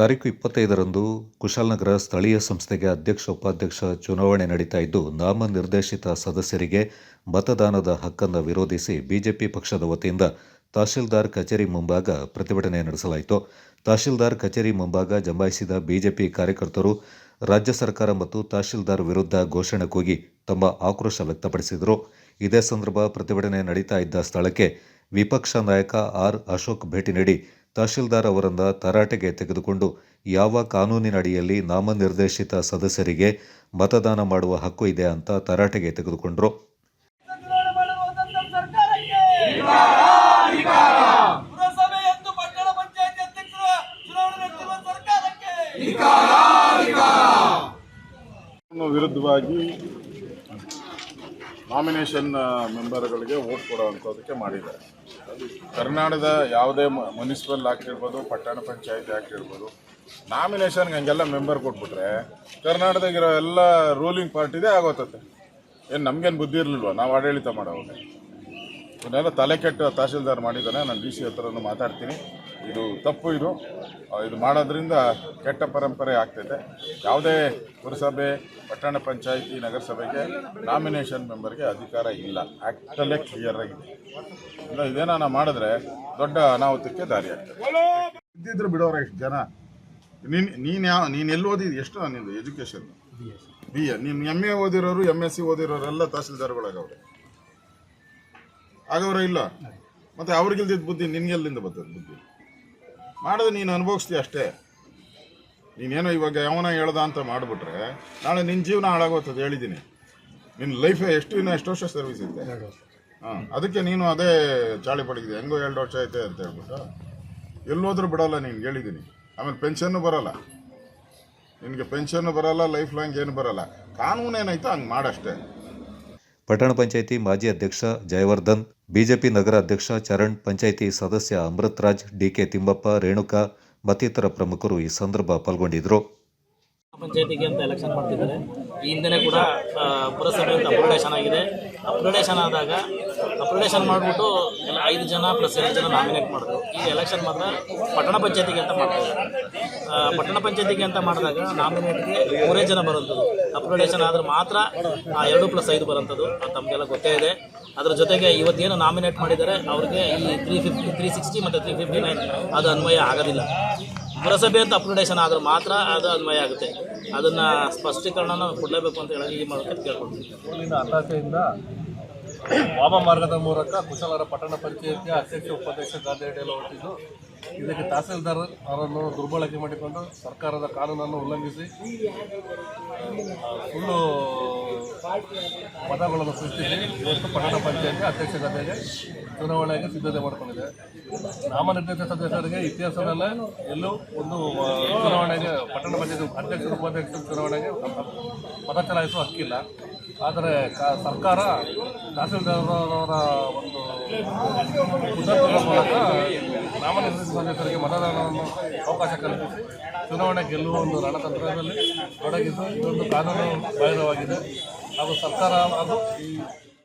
ತಾರೀಕು ಇಪ್ಪತ್ತೈದರಂದು ಕುಶಾಲನಗರ ಸ್ಥಳೀಯ ಸಂಸ್ಥೆಗೆ ಅಧ್ಯಕ್ಷ ಉಪಾಧ್ಯಕ್ಷ ಚುನಾವಣೆ ನಡೀತಾ ಇದ್ದು, ನಾಮನಿರ್ದೇಶಿತ ಸದಸ್ಯರಿಗೆ ಮತದಾನದ ಹಕ್ಕನ್ನು ವಿರೋಧಿಸಿ ಬಿಜೆಪಿ ಪಕ್ಷದ ವತಿಯಿಂದ ತಹಶೀಲ್ದಾರ್ ಕಚೇರಿ ಮುಂಭಾಗ ಪ್ರತಿಭಟನೆ ನಡೆಸಲಾಯಿತು. ತಹಶೀಲ್ದಾರ್ ಕಚೇರಿ ಮುಂಭಾಗ ಜಮಾಯಿಸಿದ ಬಿಜೆಪಿ ಕಾರ್ಯಕರ್ತರು ರಾಜ್ಯ ಸರ್ಕಾರ ಮತ್ತು ತಹಶೀಲ್ದಾರ್ ವಿರುದ್ಧ ಘೋಷಣೆ ಕೂಗಿ ತಮ್ಮ ಆಕ್ರೋಶ ವ್ಯಕ್ತಪಡಿಸಿದರು. ಇದೇ ಸಂದರ್ಭ ಪ್ರತಿಭಟನೆ ನಡೀತಾ ಇದ್ದ ಸ್ಥಳಕ್ಕೆ ವಿಪಕ್ಷ ನಾಯಕ ಆರ್ ಅಶೋಕ್ ಭೇಟಿ ನೀಡಿ ತಹಶೀಲ್ದಾರ್ ಅವರನ್ನು ತರಾಟೆಗೆ ತೆಗೆದುಕೊಂಡು ಯಾವ ಕಾನೂನಿನಡಿಯಲ್ಲಿ ನಾಮನಿರ್ದೇಶಿತ ಸದಸ್ಯರಿಗೆ ಮತದಾನ ಮಾಡುವ ಹಕ್ಕು ಇದೆ ಅಂತ ತರಾಟೆಗೆ ತೆಗೆದುಕೊಂಡರು. ಚುನಾವಣೆ ಮಾಡುವಂತಹ ಸರ್ಕಾರಕ್ಕೆ ಪುರಸಭೆ ಮತ್ತು ಪಟ್ಟಣ ಪಂಚಾಯತಿ ಅಧ್ಯಕ್ಷರ ಚುನಾವಣೆ ನಡೆಸಿರುವ ಸರ್ಕಾರಕ್ಕೆ ಕಾನೂನು ವಿರುದ್ಧವಾಗಿ ನಾಮಿನೇಷನ್ ಮೆಂಬರ್ಗಳಿಗೆ ವೋಟ್ ಕೊಡುವಂಥದ್ದಕ್ಕೆ ಮಾಡಿದ್ದಾರೆ. ಕರ್ನಾಟಕದ ಯಾವುದೇ ಮುನ್ಸಿಪಲ್ ಆಕ್ಟ್ ಇರ್ಬೋದು, ಪಟ್ಟಣ ಪಂಚಾಯತಿ ಆಕ್ಟ್ ಇರ್ಬೋದು, ನಾಮಿನೇಷನ್ಗೆ ಹಂಗೆಲ್ಲ ಮೆಂಬರ್ ಕೊಟ್ಬಿಟ್ರೆ ಕರ್ನಾಟಕದಾಗಿರೋ ಎಲ್ಲ ರೂಲಿಂಗ್ ಪಾರ್ಟಿದೇ ಆಗೋತತೆ. ಏನು ನಮಗೇನು ಬುದ್ಧಿ ಇರಲಿಲ್ವ? ನಾವು ಆಡಳಿತ ಮಾಡೋವಾಗ. ಇವನ್ನೆಲ್ಲ ತಲೆ ಕೆಟ್ಟು ತಹಶೀಲ್ದಾರ್ ಮಾಡಿದ್ದಾನೆ ನಾನು ಡಿ ಸಿ ಹತ್ರನೂ ಮಾತಾಡ್ತೀನಿ. ಇದು ತಪ್ಪು ಇದು. ಇದು ಮಾಡೋದ್ರಿಂದ ಕೆಟ್ಟ ಪರಂಪರೆ ಆಗ್ತೈತೆ. ಯಾವುದೇ ಪುರಸಭೆ ಪಟ್ಟಣ ಪಂಚಾಯಿತಿ ನಗರಸಭೆಗೆ ನಾಮಿನೇಷನ್ ಮೆಂಬರ್ಗೆ ಅಧಿಕಾರ ಇಲ್ಲ. ಆ್ಯಕ್ಟಲ್ಲೇ ಕ್ಲಿಯರ್ ಆಗಿದೆ ಇಲ್ಲ ಇದೇನಾನ ಮಾಡಿದ್ರೆ ದೊಡ್ಡ ಅನಾಹುತಕ್ಕೆ ದಾರಿ ಆಗ್ತದೆ. ಇದ್ದಿದ್ರು ಬಿಡೋರ ಎಷ್ಟು ಜನ. ನೀನು ನೀನು ಯಾವ ನೀನು ಎಲ್ಲಿ ಓದಿದ್ದು ಎಷ್ಟು ನಿಂದು? ಎಜುಕೇಷನ್ ಬಿ ಎ ನಿಮ್ಮ ಎಂ ಎ ಓದಿರೋರು ಎಂ ಎಸ್ ಸಿ ಓದಿರೋರೆಲ್ಲ ತಹಸೀಲ್ದಾರ್ಗಳಾಗವ್ರೆ ಆಗವ್ರ ಇಲ್ಲ. ಮತ್ತೆ ಅವ್ರಿಗಿಲ್ದಿದ್ದ ಬುದ್ಧಿ ನಿನ್ಗೆಲ್ಲಿಂದ ಬರ್ತದೆ ಬುದ್ಧಿ? ಮಾಡಿದ್ರೆ ನೀನು ಅನುಭವಿಸ್ತೀಯ ಅಷ್ಟೇ. ನೀನೇನೋ ಇವಾಗ ಯಾವನ ಹೇಳ್ದ ಅಂತ ಮಾಡಿಬಿಟ್ರೆ ನಾಳೆ ನಿನ್ನ ಜೀವನ ಹಾಳಾಗೋಗ್ತದೆ ಹೇಳಿದ್ದೀನಿ ನಿನ್ನ ಲೈಫ್ ಎಷ್ಟು ಇನ್ನೂ ಎಷ್ಟು ವರ್ಷ ಸರ್ವಿಸ್ ಇದೆ ಹಾಂ, ಅದಕ್ಕೆ ನೀನು ಅದೇ ಚಾಳಿ ಪಡಗಿದೆ ಹೆಂಗೋ ಎರಡು ವರ್ಷ ಐತೆ ಅಂತ ಹೇಳ್ಬಿಟ್ಟು. ಎಲ್ಲೋದ್ರೂ ಬಿಡಲ್ಲ ನೀನು ಹೇಳಿದ್ದೀನಿ ಆಮೇಲೆ ಪೆನ್ಷನ್ನು ಬರಲ್ಲ. ನಿನಗೆ ಪೆನ್ಷನ್ನು ಬರಲ್ಲ ಲೈಫ್ ಲಾಂಗ್ ಏನು ಬರಲ್ಲ. ಕಾನೂನು ಏನಾಯ್ತು ಹಂಗೆ ಮಾಡಷ್ಟೇ. ಪಟ್ಟಣ ಪಂಚಾಯಿತಿ ಮಾಜಿ ಅಧ್ಯಕ್ಷ ಜಯವರ್ಧನ್ ಬಿಜೆಪಿ ನಗರ ಅಧ್ಯಕ್ಷ ಚರಣ್ ಪಂಚಾಯಿತಿ ಸದಸ್ಯ ಅಮೃತರಾಜ್, ಡಿಕೆ ತಿಮ್ಮಪ್ಪ, ರೇಣುಕಾ ಮತ್ತಿತರ ಪ್ರಮುಖರು ಈ ಸಂದರ್ಭ ಪಾಲ್ಗೊಂಡಿದ್ದರು. ಪಂಚಾಯತಿಗೆ ಅಂತ ಎಲೆಕ್ಷನ್ ಮಾಡ್ತಿದ್ದಾರೆ. ಈ ಹಿಂದೆನೇ ಕೂಡ ಪುರಸಭೆ ಅಂತ ಅಪ್ಗ್ರೇಡೇಷನ್ ಆಗಿದೆ ಅಪ್ಗ್ರೇಡೇಷನ್ ಆದಾಗ ಅಪ್ಗ್ರೇಡೇಷನ್ ಮಾಡಿಬಿಟ್ಟು ಎಲ್ಲ ಐದು ಜನ ಪ್ಲಸ್ ಎರಡು ಜನ ನಾಮಿನೇಟ್ ಮಾಡಿದ್ರು. ಈಗ ಎಲೆಕ್ಷನ್ ಮಾತ್ರ ಪಟ್ಟಣ ಪಂಚಾಯತಿಗೆ ಅಂತ ಮಾಡ್ತಾರೆ ಪಟ್ಟಣ ಪಂಚಾಯತಿಗೆ ಅಂತ ಮಾಡಿದಾಗ ನಾಮಿನೇಟ್ಗೆ ಮೂರೇ ಜನ ಬರುವಂಥದ್ದು. ಅಪ್ಗ್ರೇಡೇಷನ್ ಆದರೆ ಮಾತ್ರ ಆ ಎರಡು ಪ್ಲಸ್ ಐದು ಬರೋಂಥದ್ದು ಅದು ತಮಗೆಲ್ಲ ಗೊತ್ತೇ ಇದೆ. ಅದರ ಜೊತೆಗೆ ಇವತ್ತೇನು ನಾಮಿನೇಟ್ ಮಾಡಿದ್ದಾರೆ, ಅವ್ರಿಗೆ ಈ ತ್ರೀ ಫಿಫ್ಟಿ ತ್ರೀ ಸಿಕ್ಸ್ಟಿ ಮತ್ತು ತ್ರೀ ಫಿಫ್ಟಿ ನೈನ್ ಅದು ಅನ್ವಯ ಆಗೋದಿಲ್ಲ. ಪುರಸಭೆ ಅಂತ ಅಪ್ಗ್ರೇಡೇಷನ್ ಆದ್ರೆ ಮಾತ್ರ ಅದು ಅನ್ವಯ ಆಗುತ್ತೆ. ಅದನ್ನು ಸ್ಪಷ್ಟೀಕರಣನ ಕೊಡಲೇಬೇಕು ಅಂತ ಹೇಳಿ ಈ ಮೂಲಕ ಕೇಳ್ಕೊಳ್ತೀನಿ. ಹತಾಶೆಯಿಂದ ವಾಮ ಮಾರ್ಗದ ಮೂಲಕ ಕುಶಲರ ಪಟ್ಟಣ ಪಂಚಾಯಿತಿ ಅಧ್ಯಕ್ಷ, ಉಪಾಧ್ಯಕ್ಷ ಗಾಂಧಿಯಡಿಯಲ್ಲಿ ಹೊರಟಿದ್ದು, ಇದಕ್ಕೆ ತಹಸೀಲ್ದಾರ್ ಅವರನ್ನು ದುರ್ಬಳಕೆ ಮಾಡಿಕೊಂಡು ಸರ್ಕಾರದ ಕಾನೂನನ್ನು ಉಲ್ಲಂಘಿಸಿ ಸುಳ್ಳು ಪದಗಳನ್ನು ಸೃಷ್ಟಿಸಿ ಇವತ್ತು ಪಟ್ಟಣ ಪಂಚಾಯತಿ ಅಧ್ಯಕ್ಷ ಚುನಾವಣೆಗೆ ಸಿದ್ಧತೆ ಮಾಡಿಕೊಂಡಿದೆ. ನಾಮನಿರ್ದೇಶಿತ ಸದಸ್ಯರಿಗೆ ಇತಿಹಾಸದಲ್ಲೇ ಎಲ್ಲೂ ಒಂದು ಚುನಾವಣೆಗೆ ಪಟ್ಟಣ ಪಂಚಾಯತಿ ಅಧ್ಯಕ್ಷ, ಉಪಾಧ್ಯಕ್ಷ ಚುನಾವಣೆಗೆ ಮತ ಚಲಾಯಿಸುವ ಹಕ್ಕಿಲ್ಲ. ಆದರೆ ಸರ್ಕಾರ ತಹಸೀಲ್ದಾರರ ಒಂದು ಮೂಲಕ ನಾಮನಿರ್ದೇಶಿತ ಸದಸ್ಯರಿಗೆ ಮತದಾನವನ್ನು ಅವಕಾಶ ಕಲ್ಪಿಸಿ ಚುನಾವಣೆ ಗೆಲ್ಲುವ ಒಂದು ರಣತಂತ್ರದಲ್ಲಿ ತೊಡಗಿದ್ದು ಇದೊಂದು ಕಾನೂನು ಬಾಹಿರವಾಗಿದೆ. ಹಾಗೂ ಸರ್ಕಾರ ಹಾಗೂ ಈ